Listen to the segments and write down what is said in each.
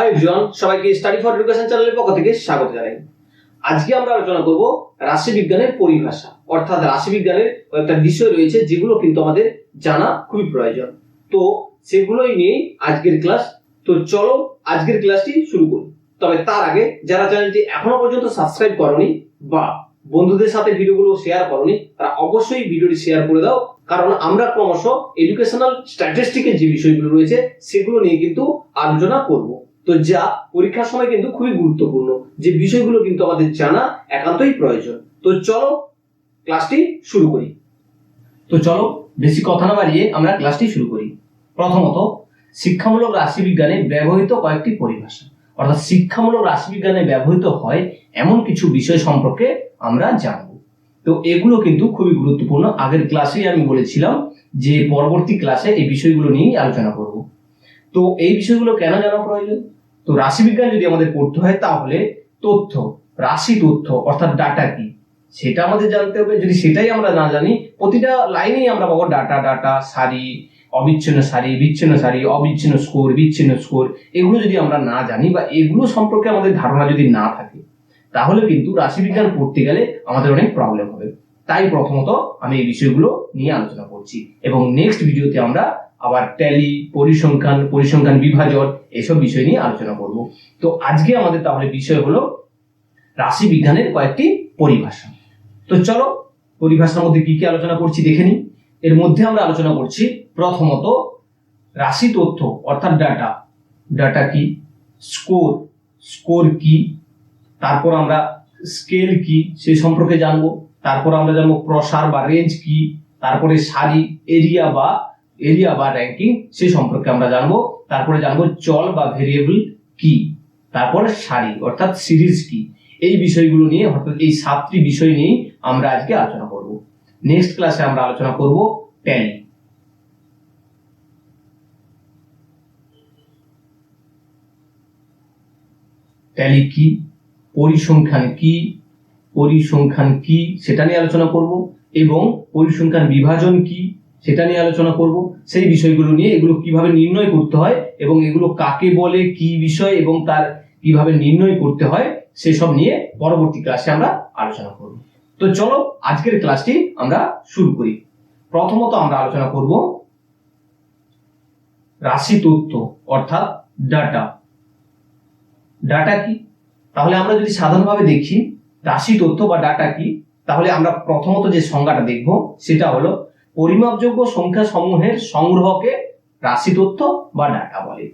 High everyone সবাইকে study for education চ্যানেলের পক্ষ থেকে স্বাগত জানাই। আজকে আমরা আলোচনা করব রাশিবিজ্ঞানের পরিভাষা, অর্থাৎ রাশিবিজ্ঞানের কয়েকটা বিষয় রয়েছে যেগুলো কিন্তু আমাদের জানা খুবই প্রয়োজন। তো সেগুলোই নিয়েই আজকের ক্লাস তো চলো আজকের ক্লাসটি শুরু করি। তবে তার আগে যারা চ্যানেলটি এখনও পর্যন্ত সাবস্ক্রাইব করনি বা বন্ধুদের সাথে ভিডিওগুলো শেয়ার করনি, তারা অবশ্যই ভিডিওটি শেয়ার করে দাও। কারণ আমরা ক্রমশ এডুকেশনাল স্ট্যাটিস্টিকের যে বিষয়গুলো রয়েছে, সেগুলো নিয়ে কিন্তু আলোচনা করব। তো যা পরীক্ষার সময় কিন্তু খুবই গুরুত্বপূর্ণ। যে বিষয়গুলো কিন্তু আমাদের জানা একান্তই প্রয়োজন। তো চলো ক্লাসটি শুরু করি। তো চলো বেশি কথা না বাড়িয়ে আমরা ক্লাসটি শুরু করি। প্রথমত, শিক্ষামূলক রাশিবিজ্ঞানে ব্যবহৃত কয়েকটি পরিভাষা। অর্থাৎ শিক্ষামূলক রাশিবিজ্ঞানে ব্যবহৃত হয় এমন কিছু বিষয় সম্পর্কে আমরা জানব। তো এগুলো কিন্তু খুবই গুরুত্বপূর্ণ। আগের ক্লাসেই আমি বলেছিলাম যে পরবর্তী ক্লাসে এই বিষয়গুলো নিয়েই আলোচনা করব। তো এই বিষয়গুলো কেন জানা প্রয়োজন? তো রাশিবিজ্ঞান যদি আমাদের পড়তে হয় তাহলে তথ্য, রাশি তথ্য, অর্থাৎ ডাটা কি? সেটা আমাদের জানতে হবে। যদি সেটাই আমরা না জানি, প্রতিটা লাইনেই আমরা পাবো ডাটা ডাটা সারি, অবিচ্ছিন্ন সারি, বিচ্ছিন্ন সারি, অবিচ্ছিন্ন স্কোর বিচ্ছিন্ন স্কোর এগুলো যদি আমরা না জানি বা এগুলো সম্পর্কে আমাদের ধারণা যদি না থাকে, তাহলে কিন্তু রাশিবিজ্ঞান পড়তে গেলে আমাদের অনেক প্রবলেম হবে। তাই প্রথমত আমি এই বিষয়গুলো নিয়ে আলোচনা করছি। এবং নেক্সট ভিডিওতে আমরা আবার ট্যালি পরিসংখ্যান পরিসংখ্যান বিভাজন, এসব বিষয় নিয়ে আলোচনা করব। তো আজকে আমাদের তাহলে বিষয় হলো রাশি বিজ্ঞানের কয়েকটি পরিভাষা। তো চলো, পরিভাষার মধ্যে কি কি আলোচনা করছি দেখে নিই। এর মধ্যে আমরা আলোচনা করছি প্রথমত রাশি তথ্য, অর্থাৎ ডাটা ডাটা কি? স্কোর স্কোর কি? তারপর আমরা স্কেল কি? সে সম্পর্কে জানব। তারপর আমরা জানব প্রসার বা রেঞ্জ কি? তারপরে সারি এরিয়া বা এরিয়া বা র্যাঙ্কিং সে সম্পর্কে আমরা জানব। তারপরে জানব চল বা ভেরিয়েবল কি? তারপরে সারি, অর্থাৎ সিরিজ কি? এই বিষয়গুলো নিয়ে, অর্থাৎ এই সাতটি বিষয় নিয়েই আমরা আজকে আলোচনা করব। নেক্সট ক্লাসে আমরা আলোচনা করব ট্যালি ট্যালি কি? পরিসংখ্যান কি? পরিসংখ্যান কি? সেটা নিয়ে আলোচনা করব। এবং পরিসংখ্যান বিভাজন কি? সেটা নিয়ে আলোচনা করব। সেই বিষয়গুলো নিয়ে এগুলো কীভাবে নির্ণয় করতে হয় এবং এগুলো কাকে বলে, কি বিষয় এবং তার কীভাবে নির্ণয় করতে হয়, সেসব নিয়ে পরবর্তী ক্লাসে আমরা আলোচনা করব। তো চলো, আজকের ক্লাসটি আমরা শুরু করি। প্রথমত আমরা আলোচনা করব রাশি তথ্য অর্থাৎ ডাটা ডাটা কি? তাহলে আমরা যদি সাধারণভাবে দেখি, রাশি তথ্য বা ডাটা কি? তাহলে আমরা প্রথমত যে সংজ্ঞাটা দেখব, সেটা হলো পরিমাপযোগ্য সংখ্যা সমূহের সংগ্রহকে রাশি তথ্য বা ডাটা বলে।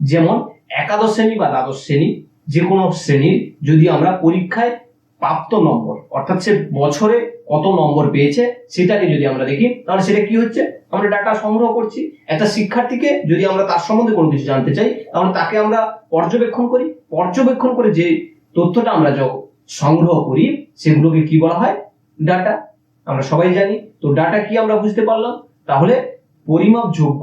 যেমন একাদশ শ্রেণি বা দ্বাদশ শ্রেণি যে কোনো শ্রেণির যদি আমরা পরীক্ষায় প্রাপ্ত নম্বর, অর্থাৎ সে বছরে কত নম্বর পেয়েছে সেটাকে যদি আমরা দেখি, তাহলে সেটা কি হচ্ছে? আমরা ডাটা সংগ্রহ করছি। একটা শিক্ষার্থীকে যদি আমরা তার সম্বন্ধে কোনো কিছু জানতে চাই, তাহলে তাকে আমরা পর্যবেক্ষণ করি। পর্যবেক্ষণ করে যে তথ্যটা আমরা সংগ্রহ করি, সেগুলোকে কি বলা হয়? ডাটা আমরা সবাই জানি, তো ডাটা কি আমরা বুঝতে পারলাম? তাহলে পরিমাপযোগ্য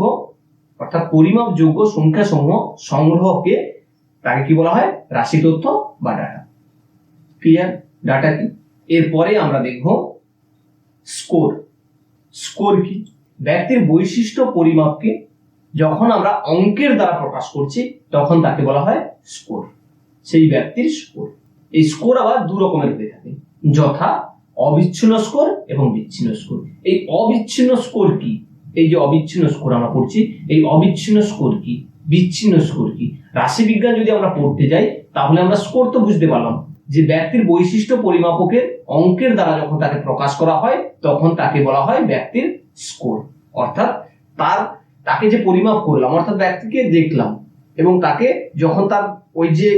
অর্থাৎ পরিমাপযোগ্য সংখ্যা সমূহ সংগ্রহকে তাকে কি বলা হয়? রাশি তথ্য বা ডাটা ক্লিয়ার ডাটা কি? এরপরে আমরা দেখব স্কোর স্কোর কি? ব্যক্তির বৈশিষ্ট্য পরিমাপকে যখন আমরা অঙ্কের দ্বারা প্রকাশ করছি, তখন তাকে বলা হয় স্কোর সেই ব্যক্তির স্কোর এই স্কোর আবার দু রকমের হয়ে থাকে। যথা অবিচ্ছিন্ন স্কোর এবং বিচ্ছিন্ন স্কোর। এই অবিচ্ছিন্ন স্কোর কি? এই যে অবিচ্ছিন্ন স্কোর আমরা পড়ছি, এই অবিচ্ছিন্ন স্কোর কি? বিচ্ছিন্ন স্কোর কি? রাশিবিজ্ঞান যদি আমরা পড়তে যাই, তাহলে আমরা স্কোর তো বুঝতে পারলাম। যে ব্যক্তির বৈশিষ্ট্য পরিমাপকের অঙ্কের দ্বারা যখন তাকে প্রকাশ করা হয়, তখন তাকে বলা হয় ব্যক্তির স্কোর। অর্থাৎ তার, তাকে যে পরিমাপ করলাম, অর্থাৎ ব্যক্তিকে দেখলাম এবং তাকে যখন তার ওই যে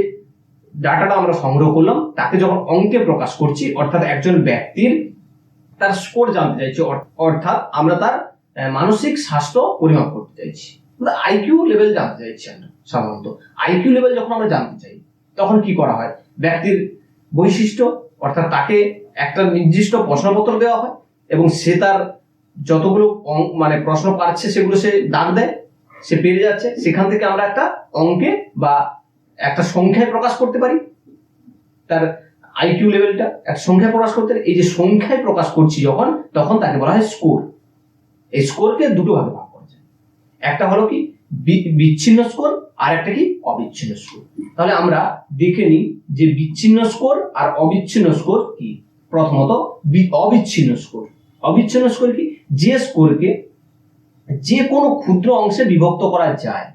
ডাটাটা আমরা সংগ্রহ করলাম, তাকে যখন অঙ্কে প্রকাশ করছি, অর্থাৎ একজন ব্যক্তির তার স্কোর জানতে চাইছি অর- অর্থাৎ আমরা তার মানসিক স্বাস্থ্য পরিমাপ করতে চাইছি। আইকিউ লেভেল জানতে চাইছি আমরা, সাধারণত। আইকিউ লেভেল যখন আমরা জানতে চাই, তখন কি করা হয়? ব্যক্তির বৈশিষ্ট্য, অর্থাৎ তাকে একটা নির্দিষ্ট প্রশ্নপত্র দেওয়া হয়, এবং সে তার যতগুলো মানে প্রশ্ন পাচ্ছে সেগুলো সে দাগ দেয়, সে পেরে যাচ্ছে। সেখান থেকে আমরা একটা অঙ্কে বা একটা সংখ্যায় প্রকাশ করতে পারি? তার আইকিউ লেভেলটা এক সংখ্যায় প্রকাশ করতে। এই যে সংখ্যায় প্রকাশ করছি যখন, তখন তাকে বলা হয় স্কোর এই স্কোরকে দুটো ভাগে ভাগ করা যায়। একটা হলো কি বিচ্ছিন্ন স্কোর আর একটা কি, অবিচ্ছিন্ন স্কোর তাহলে আমরা দেখে নিই যে বিচ্ছিন্ন স্কোর আর অবিচ্ছিন্ন স্কোর কি? প্রথমত অবিচ্ছিন্ন স্কোর অবিচ্ছিন্ন স্কোর কি? যে স্কোরকে যে কোনো ক্ষুদ্র অংশে বিভক্ত করা যায়,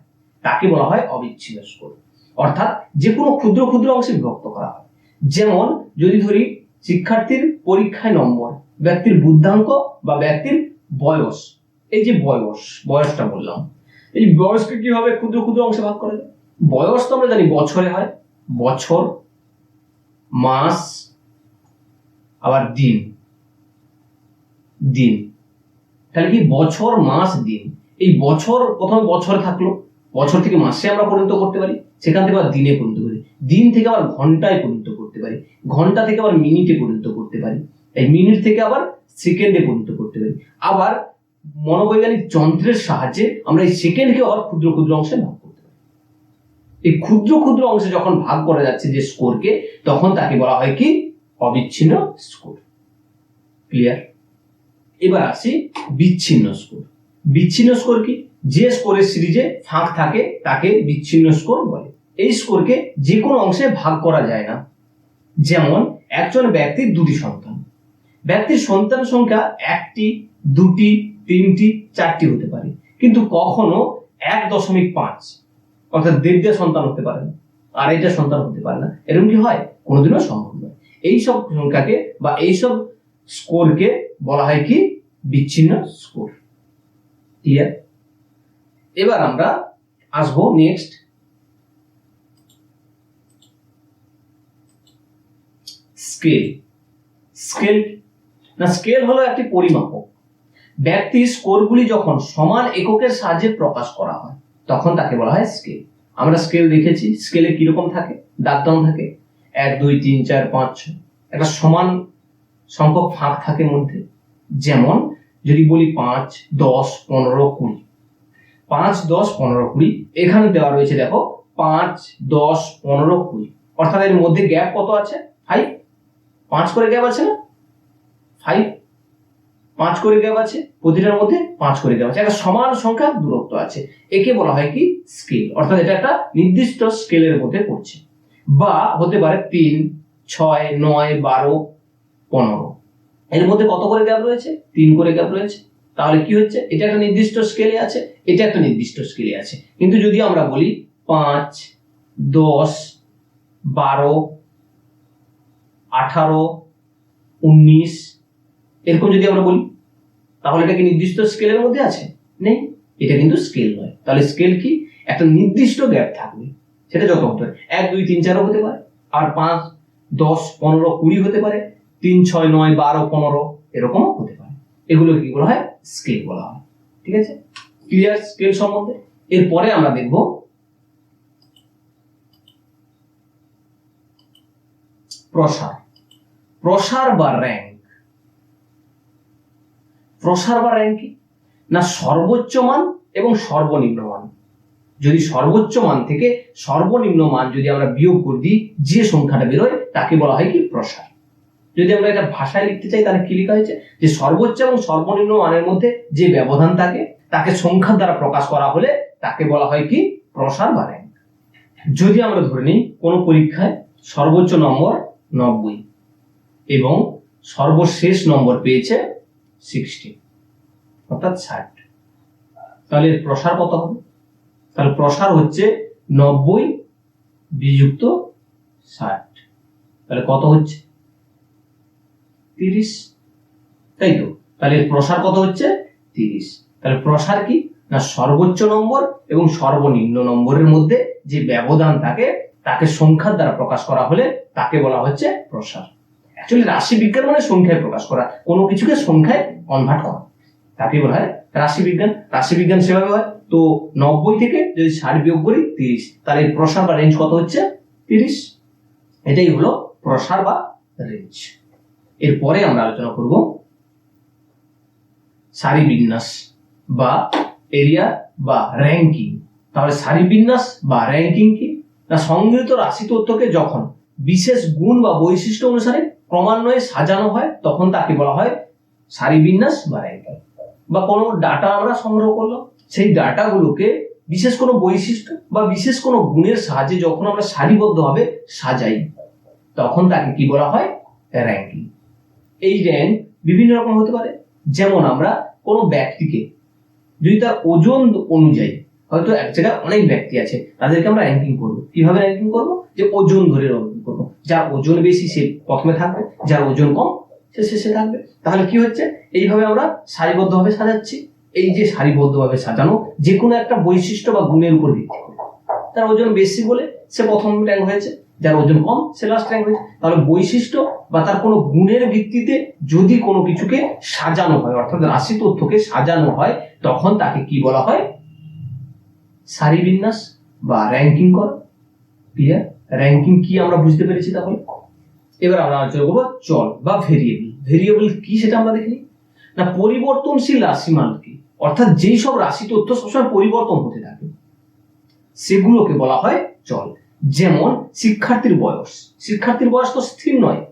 তাকে বলা হয় অবিচ্ছিন্ন স্কোর অর্থাৎ যে কোনো ক্ষুদ্র ক্ষুদ্র অংশে বিভক্ত করা হয়। যেমন, যদি ধরি শিক্ষার্থীর পরীক্ষায় নম্বর, ব্যক্তির বুদ্ধাঙ্ক বা ব্যক্তির বয়স। এই যে বয়স, বয়সটা বললাম। এই বয়সকে কীভাবে ক্ষুদ্র ক্ষুদ্র অংশে ভাগ করা যায়? বয়স তো আমরা জানি, বছরে হয়। বছর, মাস, আবার দিন। দিন। তাহলে কি বছর, মাস, দিন? এই বছর, প্রথমে বছরে থাকল। বছর থেকে মাসে আমরা পরিণত করতে পারি, সেখান থেকে আবার দিনে পরিণত করি। দিন থেকে আবার ঘন্টায় পরিণত করতে পারি। ঘণ্টা থেকে আবার মিনিটে পরিণত করতে পারি। এই মিনিট থেকে আবার সেকেন্ডে পরিণত করতে পারি। আবার মনোবৈজ্ঞানিক যন্ত্রের সাহায্যে আমরা এই সেকেন্ডকে আবার ক্ষুদ্র ক্ষুদ্র অংশে ভাগ করতে পারি। এই ক্ষুদ্র ক্ষুদ্র অংশে যখন ভাগ করা যাচ্ছে যে স্কোরকে, তখন তাকে বলা হয় কি? অবিচ্ছিন্ন স্কোর। ক্লিয়ার? এবার আসি বিচ্ছিন্ন স্কোর। বিচ্ছিন্ন স্কোর কি? যে স্কোরের সিরিজে ফাঁক থাকে, তাকে বিচ্ছিন্ন স্কোর বলে। এই স্কোরকে যে কোনো অংশে ভাগ করা যায় না। যেমন, একজন ব্যক্তির দুটি সন্তান। ব্যক্তির সন্তান সংখ্যা একটি, দুটি, তিনটি, চারটি হতে পারে। কিন্তু কখনো এক দশমিক পাঁচ, অর্থাৎ দেড়টা সন্তান হতে পারে না। আড়াইটা সন্তান হতে পারে না। এরকম কি হয়? কোনোদিনও সম্ভব নয়। এইসব সংখ্যাকে বা এইসব স্কোরকে বলা হয় কি? বিচ্ছিন্ন স্কোর ক্লিয়ার এবার আমরা আসব নেক্সট স্কেল স্কেল না স্কেল হলো একটি পরিমাপক। ব্যক্তির স্কোরগুলি যখন সমান এককের সাহায্যে প্রকাশ করা হয়, তখন তাকে বলা হয় স্কেল আমরা স্কেল দেখেছি স্কেলে কীরকম থাকে? দাগদান থাকে? এক, দুই, তিন, চার, পাঁচ, ছয়। একটা সমান সংখ্যক ফাঁক থাকে মধ্যে। যেমন, যদি বলি পাঁচ, দশ, পনেরো, কুড়ি। পাঁচ, দশ, পনেরো, কুড়ি। এখানে দেওয়া রয়েছে, দেখো, পাঁচ, দশ, পনেরো, কুড়ি। অর্থাৎ এর মধ্যে গ্যাপ কত আছে? ফাইভ পাঁচ করে গ্যাপ আছে না? ফাইভ পাঁচ করে গ্যাপ আছে? প্রতিটার মধ্যে পাঁচ করে গ্যাপ আছে। একটা সমান সংখ্যা দূরত্ব আছে। একে বলা হয় কি? স্কেল অর্থাৎ এটা একটা নির্দিষ্ট স্কেলের মধ্যে পড়ছে। বা হতে পারে তিন, ছয়, নয়, বারো, পনেরো। এর মধ্যে কত করে গ্যাপ রয়েছে? তিন করে গ্যাপ রয়েছে। তাহলে কি হচ্ছে? এটা একটা নির্দিষ্ট স্কেলে আছে, এটা একটা নির্দিষ্ট স্কেলে আছে। কিন্তু যদি আমরা বলি পাঁচ, দশ, বারো, আঠারো, উনিশ, এরকম যদি আমরা বলি, তাহলে এটা কি নির্দিষ্ট স্কেলের মধ্যে আছে? নেই। এটা কিন্তু স্কেল নয়। তাহলে স্কেল কি? একটা নির্দিষ্ট গ্যাপ থাকবে। সেটা যত হতে এক, দুই, তিন, চারও হতে পারে, আর পাঁচ, দশ, পনেরো, কুড়ি হতে পারে, তিন, ছয়, নয়, বারো, পনেরো, এরকমও হতে পারে। এগুলো কি বলা হয়? স্কেল বলা হয়, ঠিক আছে? ক্লিয়ার স্কেল সম্বন্ধে? এরপরে আমরা দেখব প্রসার। প্রসার বা র্যাঙ্ক প্রসার বা র্যাঙ্ক না, সর্বোচ্চ মান এবং সর্বনিম্ন মান। যদি সর্বোচ্চ মান থেকে সর্বনিম্ন মান যদি আমরা বিয়োগ করে দিই, যে সংখ্যাটা বেরোয়, তাকে বলা হয় কি? প্রসার। যদি আমরা এটা ভাষায় লিখতে চাই, তাহলে কি লেখা হয়েছে? যে সর্বোচ্চ এবং সর্বনিম্ন মানের মধ্যে যে ব্যবধান থাকে, তাকে সংখ্যার দ্বারা প্রকাশ করা হলে তাকে বলা হয় কি? প্রসার বা র্যাঙ্ক যদি আমরা ধরে নিই, কোনো পরীক্ষায় সর্বোচ্চ নম্বর নব্বই এবং সর্বশেষ নম্বর পেয়েছে সিক্সটি অর্থাৎ ষাট। তাহলে এর প্রসার কত হবে? তাহলে প্রসার হচ্ছে নব্বই বিযুক্ত ষাট। তাহলে কত হচ্ছে? তিরিশ। তাই তো? তাহলে প্রসার কত হচ্ছে? তিরিশ। তাহলে প্রসার কি? না, সর্বোচ্চ নম্বর এবং সর্বনিম্ন নম্বরের মধ্যে যে ব্যবধান থাকে, তাকে সংখ্যার দ্বারা প্রকাশ করা হলে তাকে বলা হচ্ছে প্রসার। অ্যাকচুয়ালি রাশি বিজ্ঞান মানে সংখ্যায় প্রকাশ করা। কোনো কিছুকে সংখ্যায় কনভার্ট করা। তাকে বলা হয় রাশি বিজ্ঞান। রাশি বিজ্ঞান সেভাবে হয়। তো নব্বই থেকে যদি ষাট বিয়োগ করি তিরিশ, তাহলে প্রসার বা রেঞ্জ কত হচ্ছে? তিরিশ। এটাই হলো প্রসার বা রেঞ্জ এরপরে আমরা আলোচনা করব সারি বিন্যাস বা এরিয়া বা র্যাঙ্কিং তাহলে সারি বিন্যাস বা র্যাঙ্কিং কি? না, সংগৃহীত রাশি তথ্যকে যখন বিশেষ গুণ বা বৈশিষ্ট্য অনুসারে ক্রমান্বয়ে সাজানো হয়, তখন তাকে বলা হয় সারি বিন্যাস বা র্যাঙ্কিং বা কোনো ডাটা আমরা সংগ্রহ করলাম, সেই ডাটাগুলোকে বিশেষ কোনো বৈশিষ্ট্য বা বিশেষ কোনো গুণের সাহায্যে যখন আমরা সারিবদ্ধভাবে সাজাই, তখন তাকে কি বলা হয় র্যাঙ্কিং এই র্যাঙ্ক বিভিন্ন রকম হতে পারে। যেমন আমরা কোনো ব্যক্তিকে, যদি তার ওজন অনুযায়ী, হয়তো এক জায়গায় অনেক ব্যক্তি আছে, তাদেরকে আমরা র্যাঙ্কিং করব। কীভাবে র্যাঙ্কিং করব? যে ওজন ধরে র্যাঙ্কিং করব। যার ওজন বেশি সে প্রথমে থাকবে, যার ওজন কম সে শেষে থাকবে। তাহলে কি হচ্ছে? এইভাবে আমরা সারিবদ্ধভাবে সাজাচ্ছি। এই যে সারিবদ্ধভাবে সাজানো যে কোনো একটা বৈশিষ্ট্য বা গুণের উপর ভিত্তি করে। তার ওজন বেশি বলে সে প্রথম র্যাঙ্ক হয়েছে। যার ওজন কম, সে লাস্ট হয়েছে। তাহলে বৈশিষ্ট্য বা তার কোনো গুণের ভিত্তিতে যদি কোনো কিছুকে সাজানো হয়, অর্থাৎ রাশি তথ্যকে সাজানো হয়, তখন তাকে কি বলা হয়? সারি বিন্যাস বা র্যাঙ্কিং করা। ক্লিয়ার র্যাঙ্কিং কি আমরা বুঝতে পেরেছি তাহলে? এবার আমরা আলোচনা করব চল বা ভেরিয়েবল ভেরিয়েবল কি সেটা আমরা দেখিনি না, পরিবর্তনশীল রাশিমান কি অর্থাৎ যেই সব রাশি তথ্য সবসময় পরিবর্তন হতে থাকে, সেগুলোকে বলা হয় চল। যেমন শিক্ষার্থীর বয়স। শিক্ষার্থীর বয়স তো স্থির নয়।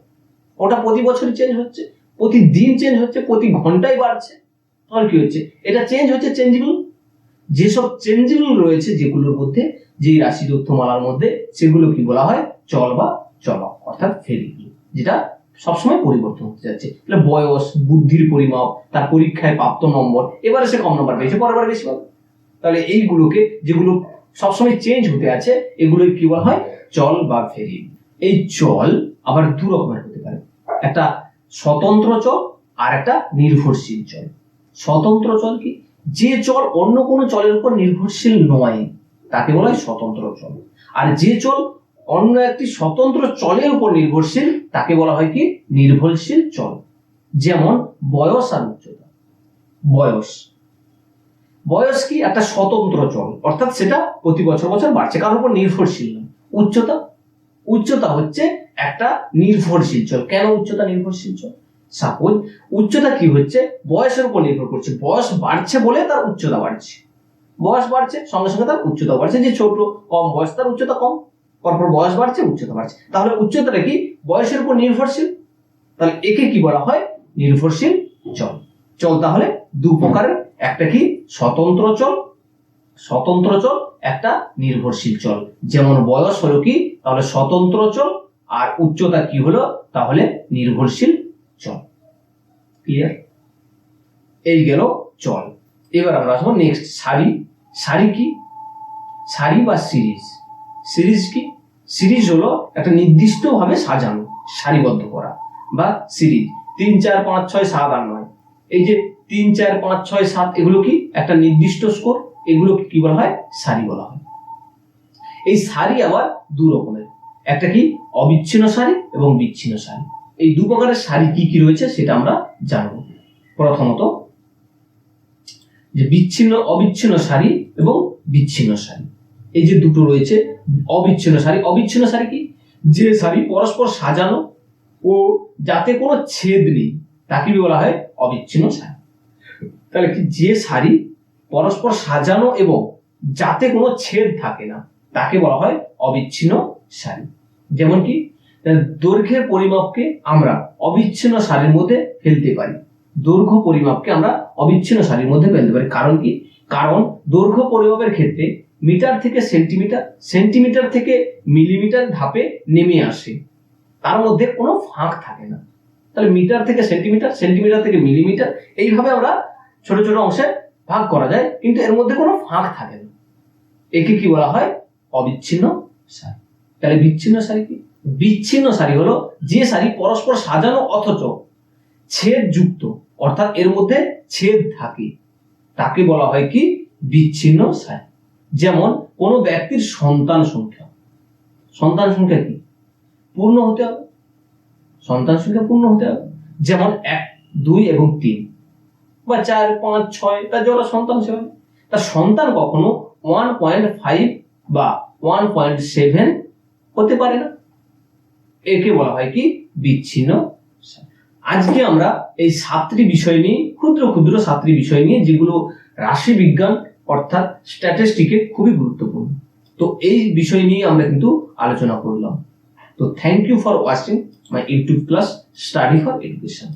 ওটা প্রতি বছরই চেঞ্জ হচ্ছে প্রতিদিন চেঞ্জ হচ্ছে, প্রতি ঘন্টায় বাড়ছে। তাহলে কি হচ্ছে? এটা চেঞ্জ হচ্ছে চেঞ্জেবল যেসব চেঞ্জেবল রয়েছে যেগুলোর মধ্যে, যেই রাশি তথ্যমালার মধ্যে, সেগুলো কি বলা হয়? চল বা চলক অর্থাৎ ভেরিয়েবল যেটা সবসময় পরিবর্তন হতে যাচ্ছে। তাহলে বয়স, বুদ্ধির পরিমাপ, তার পরীক্ষায় প্রাপ্ত নম্বর, এবারে সে কম নম্বর পেয়েছে, পরের বেশি পাবে। তাহলে এইগুলোকে, যেগুলো সবসময় চেঞ্জ হতে আছে, এগুলোই কি বলা হয়? চল বা ভেরিয়েবল এই চল আবার দু রকমের হতে পারে। একটা স্বতন্ত্র চল আর একটা নির্ভরশীল চল স্বতন্ত্র চল কি? যে চল অন্য কোনো চলের উপর নির্ভরশীল নয়, তাকে বলা হয় স্বতন্ত্র চল আর যে চল অন্য একটি স্বতন্ত্র চলের উপর নির্ভরশীল, তাকে বলা হয় কি? নির্ভরশীল চল যেমন বয়স আর উচ্চতা। বয়স। বয়স কি? একটা স্বতন্ত্র চল। অর্থাৎ সেটা প্রতি বছর বছর বাড়ছে। কারোর উপর নির্ভরশীল না। উচ্চতা? উচ্চতা হচ্ছে একটা নির্ভরশীল চল। কেন উচ্চতা নির্ভরশীল চল? সাপোজ উচ্চতা কি হচ্ছে? বয়সের উপর নির্ভর করছে। বয়স বাড়ছে বলে তার উচ্চতা বাড়ছে। বয়স বাড়ছে, সঙ্গে সঙ্গে তার উচ্চতা বাড়ছে। যে ছোট, কম বয়স, তার উচ্চতা কম। পরপর বয়স বাড়ছে, উচ্চতা বাড়ছে। তাহলে উচ্চতাটা কি? বয়সের উপর নির্ভরশীল? তাহলে একে কি বলা হয়? নির্ভরশীল চল। চল তাহলে দু প্রকারের একটা কি? স্বতন্ত্র চল। স্বতন্ত্র চল, একটা নির্ভরশীল চল। যেমন বয়স হলো কি? তাহলে স্বতন্ত্র চল, আর উচ্চতা কি হলো? তাহলে নির্ভরশীল চল। ক্লিয়ার এই গেল চল। এবার আমরা আসব নেক্সট সারি। সারি কি? সারি বা সিরিজ। সিরিজ কি? সিরিজ হলো একটা নির্দিষ্টভাবে সাজানো, সারিবদ্ধ করা, বা সিরিজ। তিন, চার, পাঁচ, ছয়, সাত আর নয়। এই যে তিন, চার, পাঁচ, ছয়, সাত, এগুলো কি? একটা নির্দিষ্ট স্কোর এগুলো কি বলা হয়? সারি বলা হয়। এই সারি আবার দু রকমের। একটা কি? অবিচ্ছিন্ন সারি এবং বিচ্ছিন্ন সারি। এই দু প্রকারের সারি কি কি রয়েছে সেটা আমরা জানব। প্রথমত, যে বিচ্ছিন্ন, অবিচ্ছিন্ন সারি এবং বিচ্ছিন্ন সারি। এই যে দুটো রয়েছে, অবিচ্ছিন্ন সারি। অবিচ্ছিন্ন সারি কি? যে সারি পরস্পর সাজানো ও যাতে কোনো ছেদ নেই, তাকে বলা হয়? অবিচ্ছিন্ন সারি। তাহলে কি যে সারি পরস্পর সাজানো এবং যাতে কোনো ছেদ থাকে না, তাকে বলা হয় অবিচ্ছিন্ন সারি যেমন কি দৈর্ঘ্যের পরিমাপকে আমরা অবিচ্ছিন্ন সারির মধ্যে ফেলতে পারি। দৈর্ঘ্য পরিমাপকে আমরা অবিচ্ছিন্ন সারির মধ্যে ফেলতে পারি। কারণ কি? কারণ দৈর্ঘ্য পরিমাপের ক্ষেত্রে মিটার থেকে সেন্টিমিটার সেন্টিমিটার থেকে মিলিমিটার ধাপে নেমে আসে। তার মধ্যে কোনো ফাঁক থাকে না। তাহলে মিটার থেকে সেন্টিমিটার সেন্টিমিটার থেকে মিলিমিটার, এইভাবে আমরা ছোট ছোট অংশে ভাগ করা যায়, কিন্তু এর মধ্যে কোনো ফাঁক থাকে না। একে কি বলা হয়? অবিচ্ছিন্ন সারি। তাহলে বিচ্ছিন্ন সারি কি? বিচ্ছিন্ন সারি হলো যে সারি পরস্পর সাজানো অথচ ছেদ যুক্ত, অর্থাৎ এর মধ্যে ছেদ থাকে। তাকে বলা হয় কি? বিচ্ছিন্ন সারি। যেমন কোন ব্যক্তির সন্তান সংখ্যা। সন্তান সংখ্যা কি? পূর্ণ হতে হবে। সন্তান সংখ্যা পূর্ণ হতে হবে। যেমন এক, দুই এবং তিন। বা চার, পাঁচ, ছয়, তার জন্য সন্তান সেবা তার সন্তান কখনো ওয়ান পয়েন্ট ফাইভ বা ওয়ান পয়েন্ট সেভেন হতে পারে না। একে বলা হয় কি? বিচ্ছিন্ন আজকে আমরা এই সাতটি বিষয় নিয়ে, ক্ষুদ্র ক্ষুদ্র সাতটি বিষয় নিয়ে, যেগুলো রাশি বিজ্ঞান অর্থাৎ স্ট্যাটিস্টিকে খুবই গুরুত্বপূর্ণ। তো এই বিষয় নিয়ে আমরা কিন্তু আলোচনা করলাম। তো thank you for watching my YouTube class study for education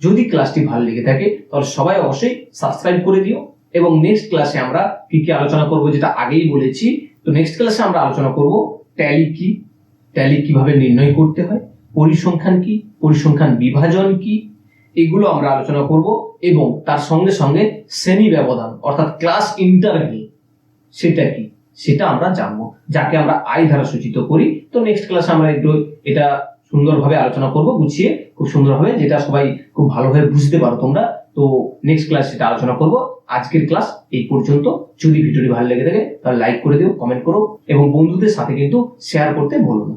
যদি ক্লাসটি ভালো লেগে থাকে, তাহলে সবাই অবশ্যই সাবস্ক্রাইব করে দিও এবং নেক্সট ক্লাসে আমরা কি কি আলোচনা করব যেটা আগেই বলেছি, তো নেক্সট ক্লাসে আমরা আলোচনা করব ট্যালি কি ট্যালি কীভাবে নির্ণয় করতে হয়, পরিসংখ্যান কি, পরিসংখ্যান বিভাজন কি, এগুলো আমরা আলোচনা করব এবং তার সঙ্গে সঙ্গে শ্রেণি ব্যবধান অর্থাৎ ক্লাস ইন্টারভেল সেটা কি, সেটা আমরা জানব, যাকে আমরা আই দ্বারা সূচিত করি। তো নেক্সট ক্লাসে আমরা একটু এটা সুন্দরভাবে আলোচনা করব, গুছিয়ে খুব সুন্দরভাবে, যেটা সবাই খুব ভালোভাবে বুঝতে পারো তোমরা। তো নেক্সট ক্লাস সেটা আলোচনা করব। আজকের ক্লাস এই পর্যন্ত। যদি ভিডিওটি ভালো লেগে থাকে, তাহলে লাইক করে দিও কমেন্ট করো এবং বন্ধুদের সাথে কিন্তু শেয়ার করতে ভুলো না।